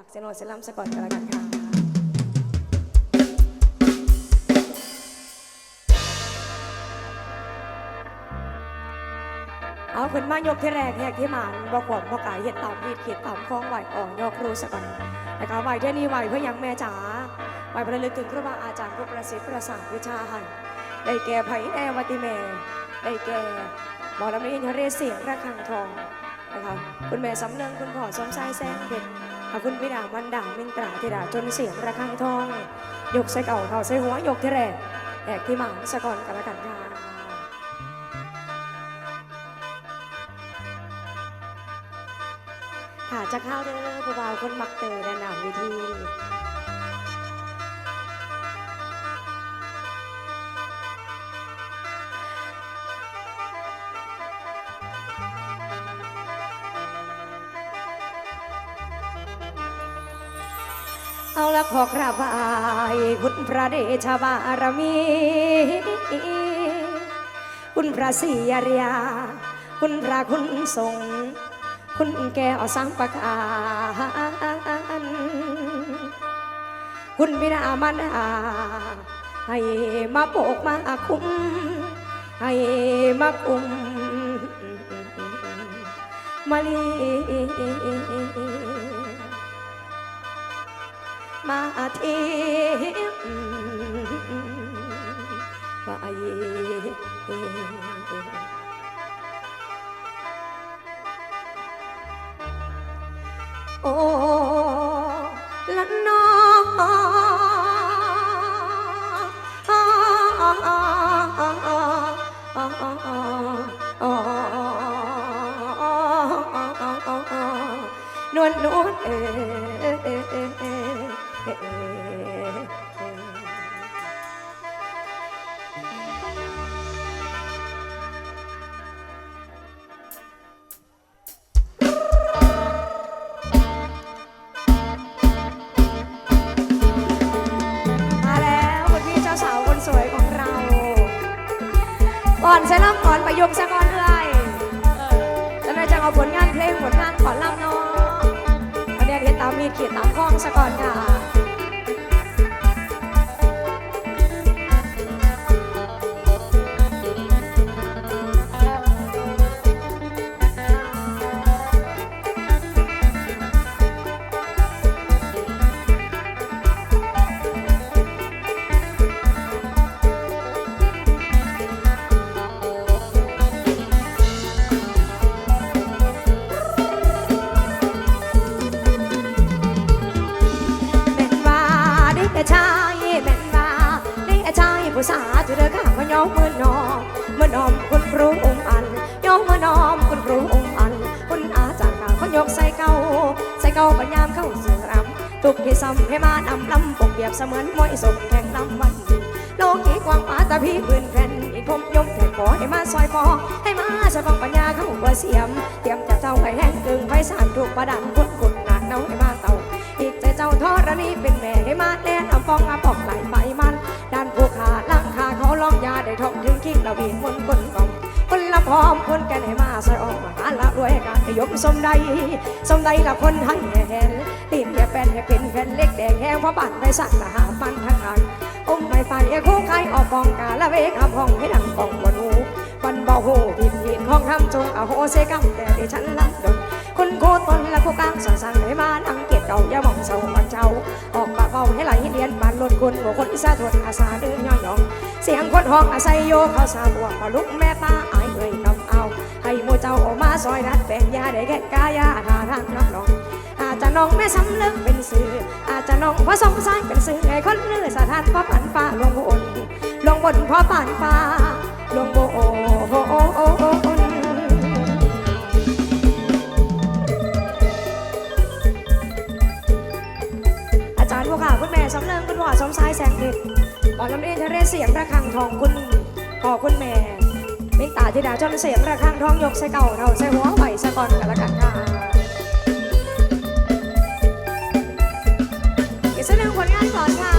ฝากเซโนเซลัมสก่อนกันแล้วกันค่ะเอาขึ้นมายกที่แรกแหกที่หมานบอกวงบอกกายเห็ดตามพีดเขียดตามคล้องไหวอ่อนยกครูสก่อนนะคะไหวเที่นี้ไหวเพื่อยังแม่จ๋าไหวประลึกถึงครูบาอาจารย์ผู้ประสิทธิ์ประสาทวิชาหันได้แก่ไผ่แอวัติเมได้แก่หมอลำนี้ทะเลเสียงระฆังทองนะคะคุณแม่สำเนึงคุณพ่อสมชายแซงเพชร ค่ะคุณวิดาวันดาเมนตราธิดาจนเสียงระฆังทอง ยกใส่เก่าเขาใส่หัวยกที่แรกแอกที่หมางสะก่อนกันล้วกันค่ะค่ะจะเข้าเด้อผู้บ่าวคนมักเตยแนะนำวิธี เอาละขอกราบไหว้คุณพระเดชบารมี คุณพระศรีอริยา คุณพระคุณทรง คุณแก้วสังประการคุณบิดามันดาให้มาโปกมาคุ้ม ให้มาคุ้มมาลี มาทีไก่อนใช่ล่ำก่อนประยุกต์ซะก่อนเลยแล้วนายจะเอาผลงานเพลงผลงานขอล่ำเนาะอันนี้เดียนตามมีดเขียนตามข้องซะก่อนค่ะ อข้ามาย้อมมือนอมเมื่อนอมคุณครูองค์อันยอมเมื่อนอมคุณครูองค์อันคุณอาจารย์ข้าเขายกใส่เก้าใส่เก้าปัญญามเข้าเสู่รำทุกที่ซ้ำให้มานำลำปกเปียบเสมือนมวยสมแข่งลำวันดีโลกีกว้างมาตาพี่พื้นแผ่นอีกพมยมแผ่ขอให้มาซอยพอให้มาสะฟังปัญญาเข้าหัวเสียม เตรียมจะเจ้าให้แห้งกึ่งไฟสารถูกประดันคุดคุดหนักเน่าให้มาเต่าอีกใจเจ้าทอรณีเป็นแม่ให้มาแน่นเอาฟองอาปอกไหลไป ท่องถึงคิงเราบีนมนคนกล่อมคนละพร้อมคนแก่ให้มาใส่ออกมาหาละรวยการให้ยกสมใดสมใดละคนให้แหนตีนอย่าแฟนให้เป็นแฟนเล็กแดงแห้งเพราะบัตรไปสั่งละหาฟันทั้งอันอมไม่ไฟคู่ใครออกกองกาละเวกห้องให้ดังกองบนหูวันบ่หูผิดผิดของทำจงอโหเสกรรมแต่ที่ฉันลำดนคุณโคตนละคู่กลางสั่งสั่ง ออกปากเบาให้ไหลเรียนบานลดคุณหัวคนที่ซาทนอาสาเดินย่อยอง เสียงคนห้องอาศัยโยเขาสาบวกพอลุกแม่ป้าอายเอ่ยคำเอา ให้หมูเจ้าออกมาซอยรัดแบ่งยาได้แก่กายาทาทางรับรอง อาจจะน้องแม่สำเลิกเป็นสื่อ อาจจะน้องผสมสายเป็นสื่อให้คนเลือสถานพ่อปันฟ้าลงบนลงบนพ่อปันฟ้าลงบนอาจ ริงคุณพ่อสายแสงเด็ดหมอลำเอ็นทะเลเสียงระฆังทองคุณพ่อคุณแม่มิตาธิดาจนเสียงระฆังทองยกใส่เก่าเราใส่หัวไหวสะก่อนกันละกันค่ะอีกสักหนึ่งผลงานก่อนค่ะ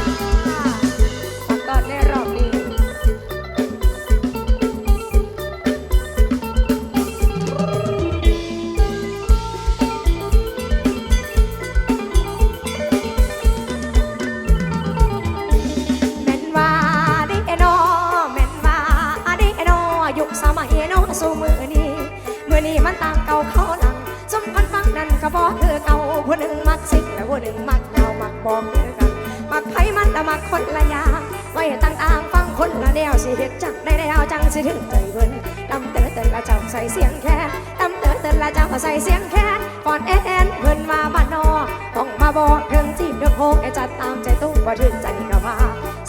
ตามใจตู้ว่าถึงใจก็ว่า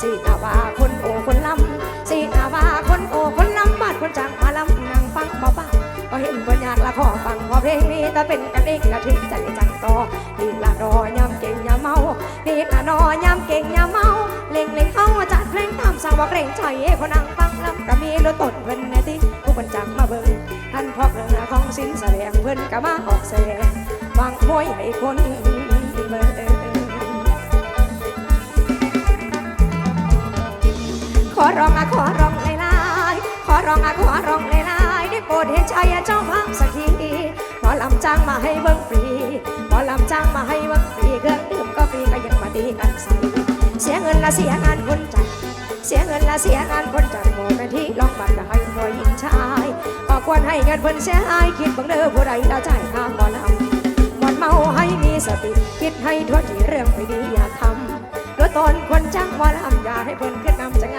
สีตาว่าคนโอคนลำสีตาว่าคนโอคนลำบาดคนจังมาลำนั่งฟังเบาก็เห็นเพิ่นอยากละขอฟังพอเพลงนี้แต่เป็นกันเองละถึงใจจังต่อนี่ละรอยำเก่งยำเมานี่ละนอยามเก่งยามเมาเล่งเล่งเข้าจัดเพลงตามสั่งว่าเกรงใจพอนั่งฟังลำก็มีรถต้นเพิ่นในที่ผู้คนจังมาเบิ่งท่านพ่อเรือของสินแสดงเพิ่นก็มาออกแสดงวางมวยให้คน ขอร้องอะขอร้องหลายขอร้องอะขอร้องหลายได้โปรดเห็นใจเจ้าภาพสักทีหมอลำจ้างมาให้เบิ่งฟรีหมอลำจ้างมาให้เบิ่งฟรีเครื่องดื่มก็ฟรีก็ยังมาตีกันใส่เสียเงินละเสียงานคนจัดเสียเงินละเสียงานคนจัดโมแม่ที่ลองบัตรให้หัวหญิงชายก็ควรให้เงินเพิ่นเสียหายคิดบังเด้อผู้ใดละจ่ายค่าหมอลำหมอนเมาให้มีสติคิดให้ทั่วที่เรื่องไม่ดีอย่าทำด้วตนคนจ้างหมอลำอย่าให้เพิ่นขึ้นนำจากง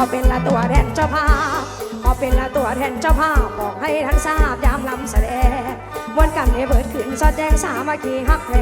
อเป็นละตัวแทนเจ้าภาพขอเป็นละตัวแทนเจ้าภาพบอกให้ท่านทราบยามลำแสดงมวนกันให้เบิดขึ้นสอดแจ้งสามัคคีฮักแพ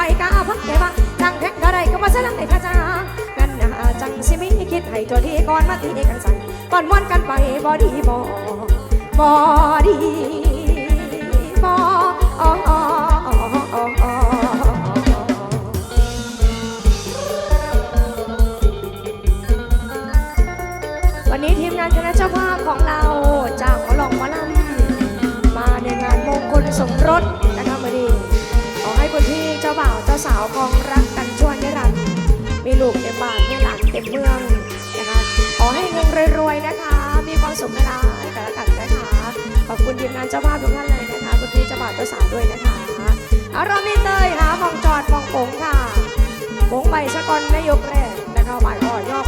ไผ่กาพักเดว่านั่งแท็กก็ได้ก็มาสลังให้พระจางานหนาจังสิมีคิดให้ตัวที่ก่อนมาตีกันใส่ก่อนม้วนกันไปบอดีบอบอดีบออ๋อวันนี้ทีมงานคณะเจ้าภาพของเราจากหมอลองมอลำมาในงานมงคลสมรส สาวคองรักกันชวนิรันดร์มีลูกเต็มบ้านมีหลานเต็มเมืองนะคะขอให้เงินรวยๆนะคะ มีความสุขเวลาให้กันและกันนะคะขอบคุณทีมงานเจ้าภาพทุกท่านเลยนะคะคุณพี่เจ้าบ่าวเจ้าสาวด้วยนะคะเอาเรามีเตยค่ะมองจอดมองโป่งค่ะโป่งใบสะกอนนายกแรกนะคะหมายอ่อยอก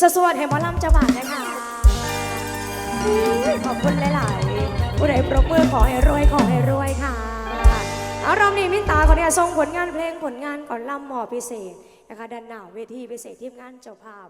สสวดให้หมอลำจะวาดนะคะขอบคุณหลายๆผู้ใดปรบมือขอให้รวยขอให้รวยค่ะเอารอมนี้มินตาขอเนี่ยส่งผลงานเพลงผลงานก่อนลำหมอพิเศษนะคะดันหน้าเวทีพิเศษทีมงานเจ้าภาพ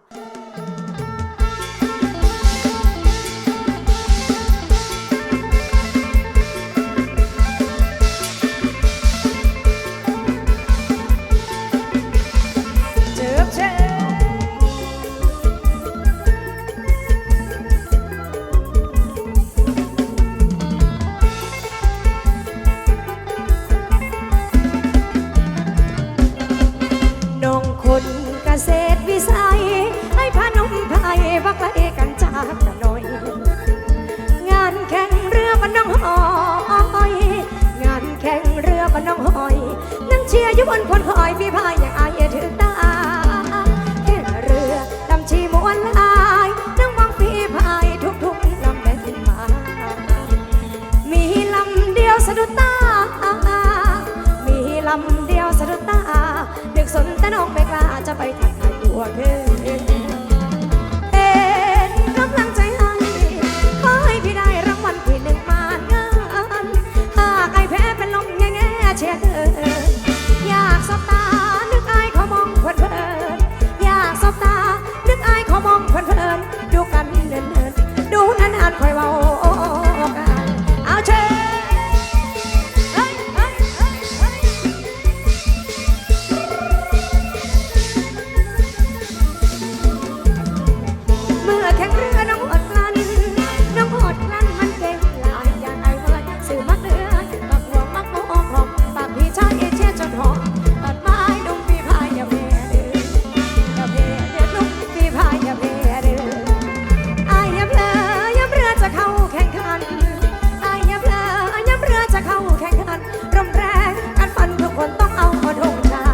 เข้าแข่งขันรำแรงการฟันทุกคนต้องเอาคอทงชา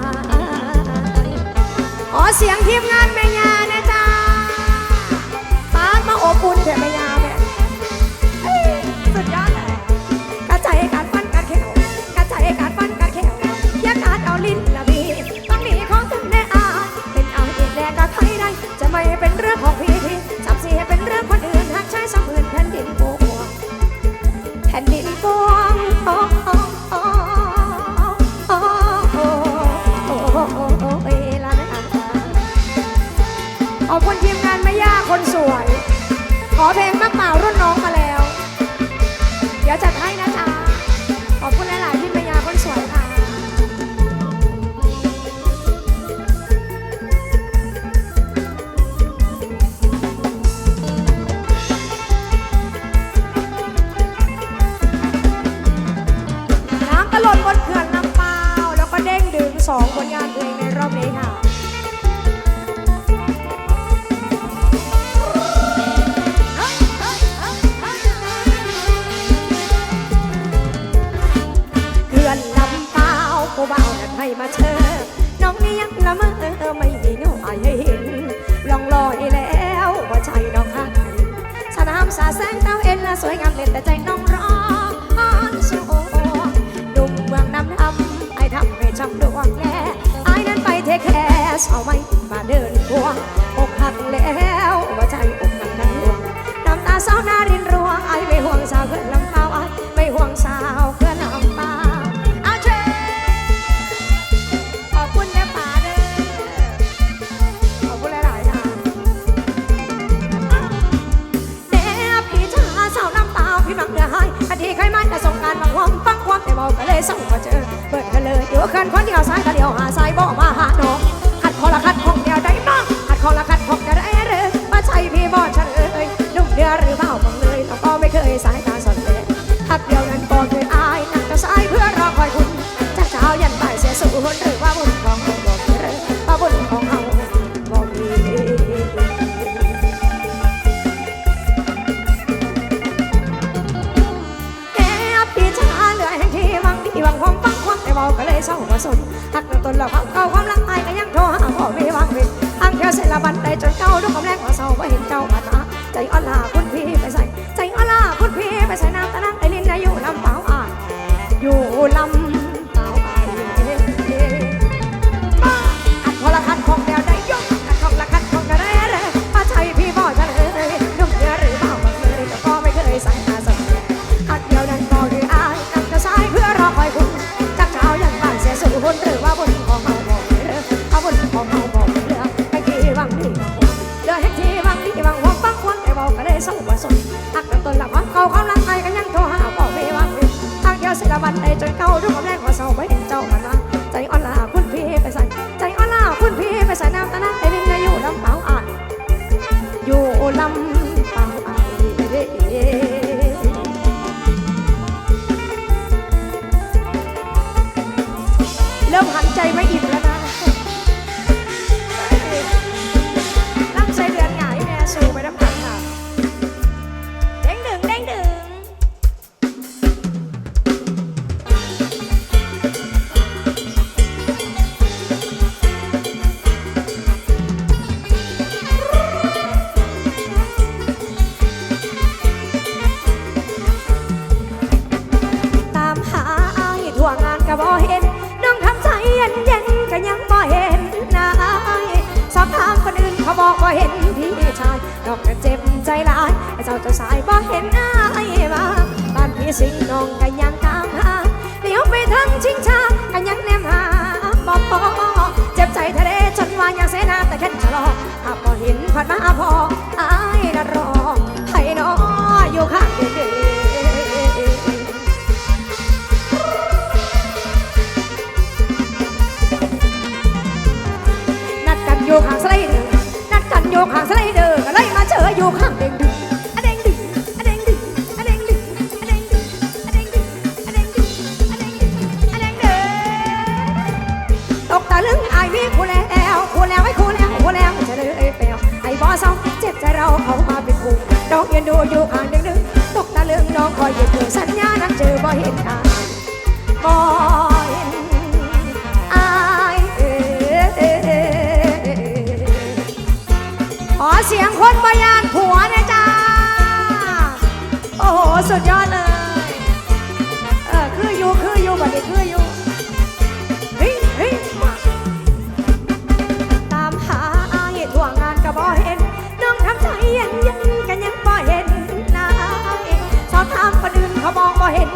ยขอเสียงทีมงาน 光。 บ่เห็นน้องทำใจเย็นเย็นก็ยังบ่เห็นนายสอบถามคนอื่นเขาบอกบ่เห็นพี่ชายดอกก็เจ็บใจหลายเจ้าเจ้สายบ่เห็นนายบ้างบ้านพี่สิงน้องก็ยังตามหาเดี๋ยวไปทั้งชิงชาก็ยังแนมหาบอกเจ็บใจทะเลจนวานยังเสนาแต่แค่ชะลอหากบ่เห็นผ่านมาพอไอ้ยน่ะรอให้น้ออยู่ข้างเด็ก อยู่ข้างสไลเดอร์นัดกันอยู่ข้างสไลเดอร์ก็เลยมาเจออยู่ข้างเด้งดึงอะเด้งดึงอะเด้งดึงอะเด้งดึงอะเด้งดึงอะเด้งดึงอะเด้งดึงอะเด้งดึงอะเด้งดึงตกตะลึงไอายมีคู่แล้วคู่แล้วไอ้คู่แล้วคู่แล้วจะเลยเปลวไอ้บอสองเจ็บใจเราเขามาเป็นคู่ดอกยืนดูอยู่ข้างเด้งดึงตกตะลึงน้องคอยหยุดอยู่สัญญานักเจอบ่เห็นอาบ่เห็น เสียงคนบยานผัวนะจ้า โอ้โห สุดยอดเลย เออ คืออยู่คืออยู่บัดนี้คืออยู่เฮ้ยเฮ้ยมาตามหาอายทั่วงานก็บ่เห็น น้องทำใจเย็นเย็นกันยังบ่เห็นนายสอบถามคนอื่นเขามองบ่เห็น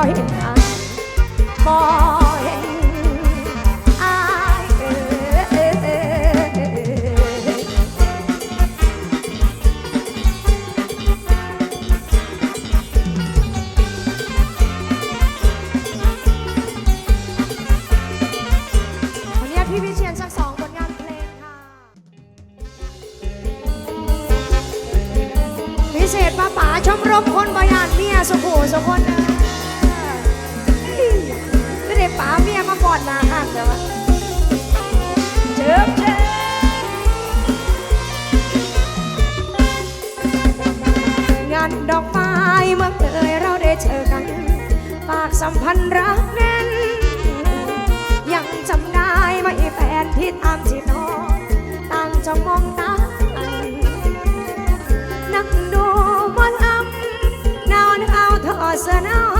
পড়ে กแน่นยังจำได้ไหมแฟนที่ตามจีบน้องต่างจะมองตานักดูมอลำนอนเอาทอเสน้อ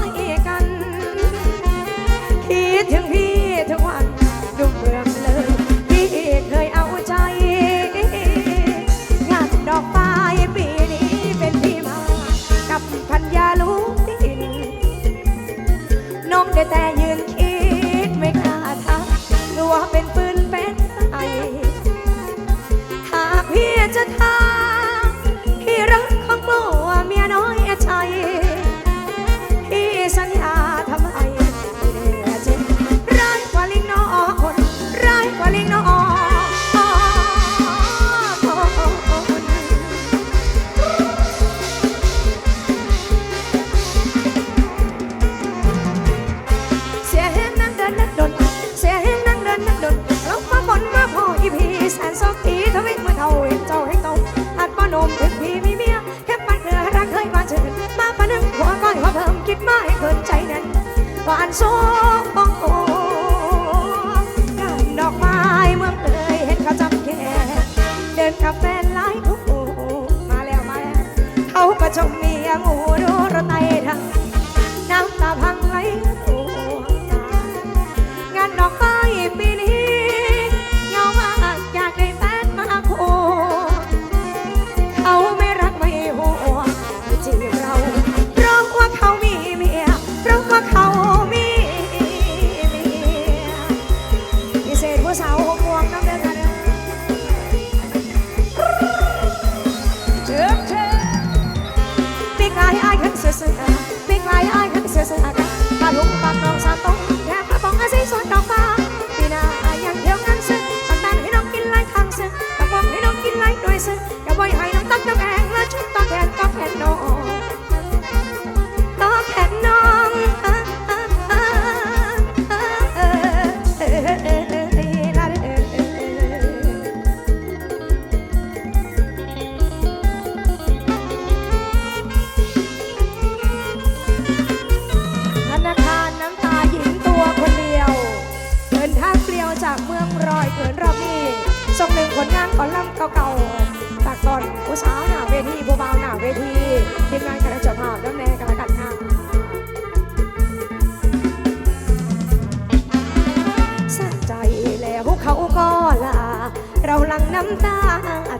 น้ำตา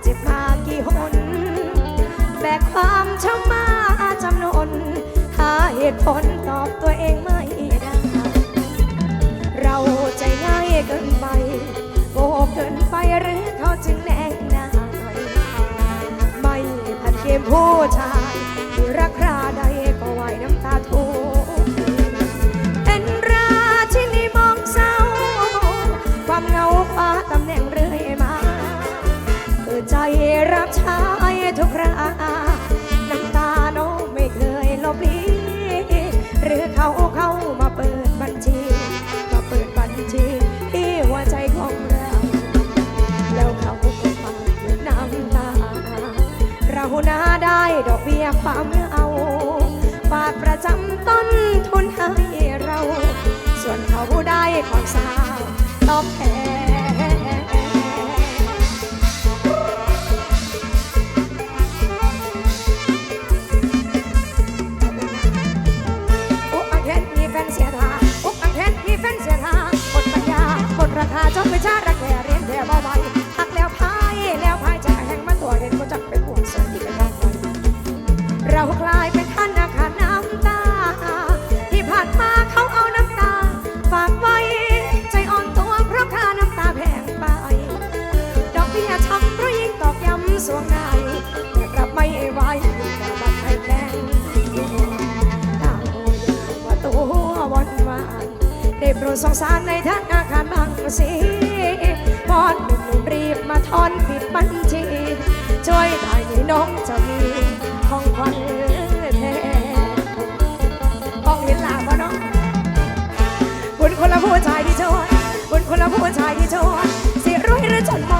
เจ็บมากี่หนแบกความช้ำมาจำนนหาเหตุผลตอบตัวเองไม่ได้เราใจง่ายเกินไปโกหเกินไปหรือเขาจึงแนงหน้าไม่ผัดเกมผู้ชายรักใคร รับฟ้าเมื่อเอาบาทประจำต้นทุนให้เรา ส่วนเขาได้ความสาวตอบแทน สงสารในธนาคารบางกะสีพอนหนุ่มรีบมาทอนปิดบัญชีช่วยไทยน้องจะมีของขวัญแท้ต้องเห็นหลาบวน้องบุญคนละผู้ชายที่ชวนบุญคนละผู้ชายที่ชวนสิรวยหรือจนมอ